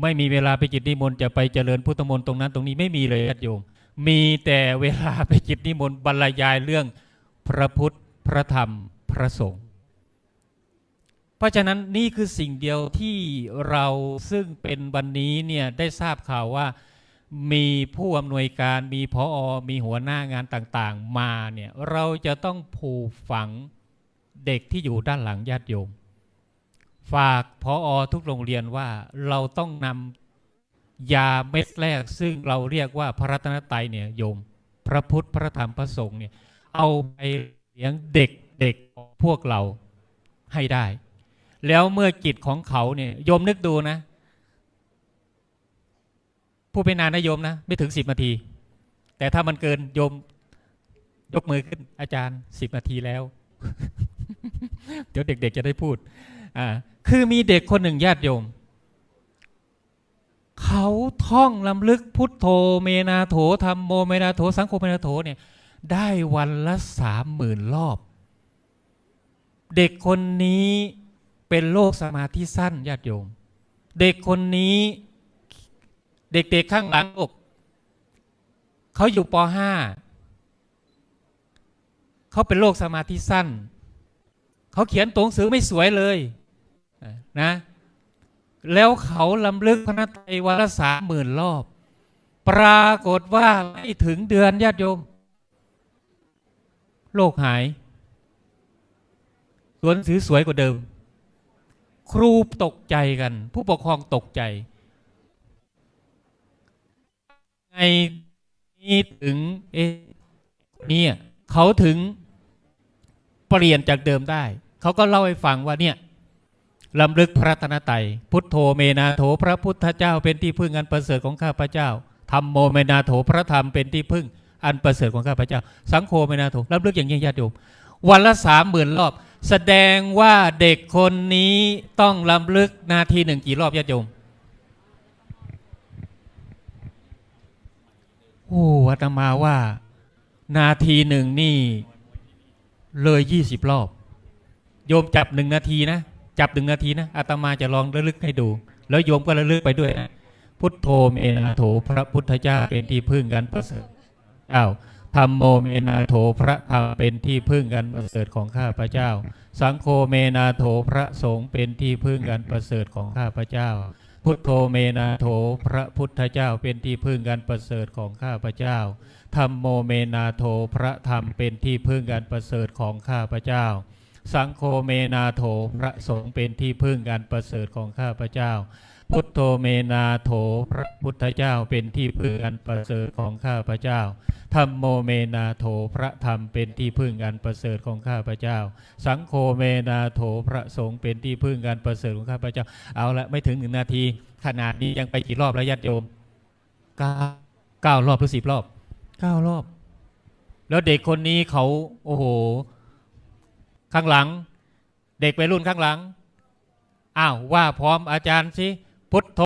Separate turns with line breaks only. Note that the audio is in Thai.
ไม่มีเวลาไปจิตนิมนต์จะไปเจริญพุทธมนต์ตรงนั้นตรงนี้ไม่มีเลยญาติโยม มีแต่เวลาไปจิตนิมนต์บรรยายเรื่องพระพุทธพระธรรมพระสงฆ์เพราะฉะนั้นนี่คือสิ่งเดียวที่เราซึ่งเป็นวันนี้เนี่ยได้ทราบข่าวว่ามีผู้อำนวยการมีพออมีหัวหน้างานต่างๆ มาเนี่ยเราจะต้องผูกฝังเด็กที่อยู่ด้านหลังญาติโยม ฝากพออทุกโรงเรียนว่าเราต้องนำยาเม็ดแรก ซึ่งเราเรียกว่าพระรัตนตรัยเนี่ยโยม พระพุทธพระธรรมพระสงฆ์เนี่ยเอาไปเลี้ยงเด็กเด็กพวกเราให้ได้ แล้วเมื่อจิตของเขาเนี่ยโยมนึกดูนะผู้เป็นนานนะโยมนะ ไม่ถึงสิบนาที แต่ถ้ามันเกินโยมยกมือขึ้น อาจารย์สิบนาทีแล้ว เดี๋ยวเด็ก ๆ จะได้พูด อ่า คือมีเด็กคนหนึ่งญาติโยม เขาท่องลำลึกพุทโธเมนาโถธรรมโมเมนาโถสังโฆเมนาโถเนี่ยได้วันละสามหมื่นรอบ เด็กคนนี้เป็นโรคสมาธิสั้นญาติโยม เด็กคนนี้เด็กๆข้างหลังอกเขาอยู่ป .5 เขาเป็นโรคสมาธิสั้น เขาเขียนตัวหนังสือไม่สวยเลย นะแล้วเขาลำลึกพระนัตไตวันละสามหมื่นรอบ ปรากฏว่าไม่ถึงเดือนญาติโยม โลกหายตัวนสือสวยกว่าเดิม ครูตกใจกัน ผู้ปกครองตกใจไงนี่ถึงเอ๊ะเนี่ยเขาถึงเปลี่ยนจากเดิมได้ เขาก็เล่าให้ฟังว่าเนี่ย ลำลึกพระรัตนตรัยพุทโธเมนาโถพระพุทธเจ้าเป็นที่พึ่งอันประเสริฐของข้าพเจ้าธรรมโมเมนาโถพระธรรมเป็นที่พึ่งอันประเสริฐของข้าพเจ้า สังโฆเมนาโถลำลึกอย่างนี้ญาติโยมวันละสามหมื่นรอบ แสดงว่าเด็กคนนี้ต้องลำลึกนาทีหนึ่งกี่รอบญาติโยมโอ้อาตมาว่า นาทีหนึ่งนี่เลยยี่สิบรอบ โยมจับหนึ่งนาทีนะ จับหนึ่งนาทีนะอาตมาจะลองระลึกให้ดู แล้วโยมก็ระลึกไปด้วยนะพุทโธเมนาโถพระพุทธเจ้าเป็นที่พึ่งกันประเสริฐอ้าวธรรมโมเมนาโถพระธรรมเป็นที่พึ่งกันประเสริฐของข้าพระเจ้า สังโฆเมนาโถพระสงฆ์เป็นที่พึ่งกันประเสริฐของข้าพระเจ้า พุทโธเมนาโถพระพุทธเจ้าเป็นที่พึ่งกันประเสริฐของข้าพระเจ้าธรรมโมเมนาโถพระธรรมเป็นที่พึ่งกันประเสริฐของข้าพระเจ้า สังโฆเมนาโถพระสงฆ์เป็นที่พึ่งกันประเสริฐของข้าพระเจ้า พุทโธเมนาโถพระพุทธเจ้าเป็นที่พึ่งกันประเสริฐของข้าพระเจ้าธรรมโมเมนาโถพระธรรมเป็นที่พึ่งกันประเสริฐของข้าพระเจ้า สังโฆเมนาโถพระสงฆ์เป็นที่พึ่งกันประเสริฐของข้าพระเจ้า เอาละไม่ถึงหนึ่งนาที ขนาดนี้ยังไปกี่รอบแล้วญาติโยมเก้าเก้ารอบหรือสิบรอบเก้ารอบ แล้วเด็กคนนี้เขาโอ้โห ข้างหลัง เด็กไปรุ่นข้างหลัง อ้าวว่าพร้อมอาจารย์สิพุทโธ